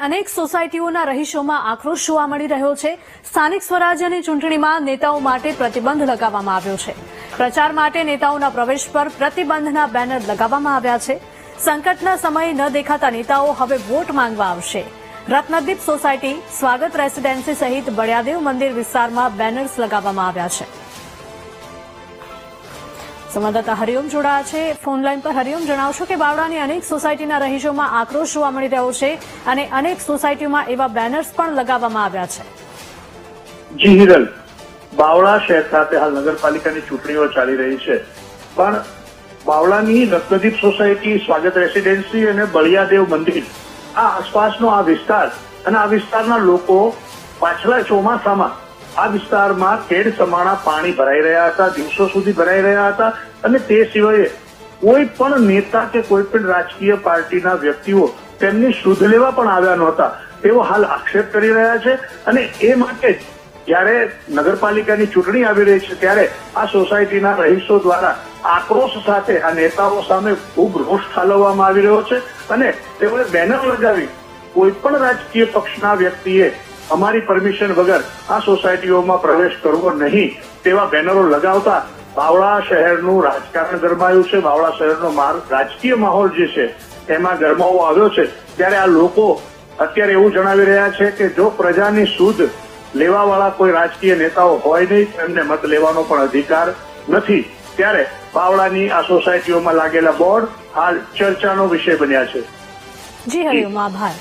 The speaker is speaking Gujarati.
અનેક સોસાયટીઓના રહીશોમાં આક્રોશ જોવા મળી રહ્યો છે. સ્થાનિક સ્વરાજ્યની ચૂંટણીમાં નેતાઓ માટે પ્રતિબંધ લગાવવામાં આવ્યો છે. પ્રચાર માટે નેતાઓના પ્રવેશ પર પ્રતિબંધના બેનર લગાવવામાં આવ્યા છે. સંકટના સમયે ન દેખાતા નેતાઓ હવે વોટ માંગવા આવશે. રત્નદીપ સોસાયટી, સ્વાગત રેસીડેન્સી સહિત બળિયાદેવ મંદિર વિસ્તારમાં બેનર્સ લગાવવામાં આવ્યા છે. સંવાદદાતા હરિઓમ જોડાયા છે. ફોન લાઈન પર હરિઓમ, જણાવશો કે બાવળાની અનેક સોસાયટીના રહીશોમાં આક્રોશ જોવા મળી રહ્યો છે અને અનેક સોસાયટીઓમાં એવા બેનર્સ પણ લગાવવામાં આવ્યા છે. જી, હિરલ, બાવળા શહેર ખાતે હાલ નગરપાલિકાની ચૂંટણીઓ ચાલી રહી છે. પણ બાવળાની રત્નદીપ સોસાયટી, સ્વાગત રેસીડેન્સી અને બળિયાદેવ મંદિર, આ આસપાસનો આ વિસ્તાર અને આ વિસ્તારના લોકો પાછલા ચોમાસામાં આ વિસ્તારમાં ખેડ સમાણા પાણી ભરાઈ રહ્યા હતા, દિવસો સુધી ભરાઈ રહ્યા હતા અને તે સિવાય કોઈ પણ નેતા કે કોઈ પણ રાજકીય પાર્ટીના વ્યક્તિઓ તેમની શુદ્ધ લેવા પણ આવ્યા નહોતા. તેઓ હાલ આક્ષેપ કરી રહ્યા છે અને એ માટે જ્યારે નગરપાલિકાની ચૂંટણી આવી રહી છે ત્યારે આ સોસાયટીના રહીશો દ્વારા આક્રોશ સાથે આ નેતાઓ સામે ખૂબ રોષ ઠાલવવામાં આવી રહ્યો છે અને તેઓએ બેનર લગાવી કોઈ પણ રાજકીય પક્ષના વ્યક્તિએ અમારી પરમિશન વગર આ સોસાયટીઓમાં પ્રવેશ કરવો નહીં તેવા બેનરો લગાવતા બાવળા શહેરનું રાજકારણ ગરમાયું છે. બાવળા શહેરનો રાજકીય માહોલ જે છે એમાં ગરમાવો આવ્યો છે. ત્યારે આ લોકો અત્યારે એવું જણાવી રહ્યા છે કે જો પ્રજાની સુધ લેવાવાળા કોઈ રાજકીય નેતાઓ હોય નહીં તો એમને મત લેવાનો પણ અધિકાર નથી. ત્યારે બાવળાની આ સોસાયટીઓમાં લાગેલા બોર્ડ હાલ ચર્ચાનો વિષય બન્યા છે. જી. હરિઓમ આભાર.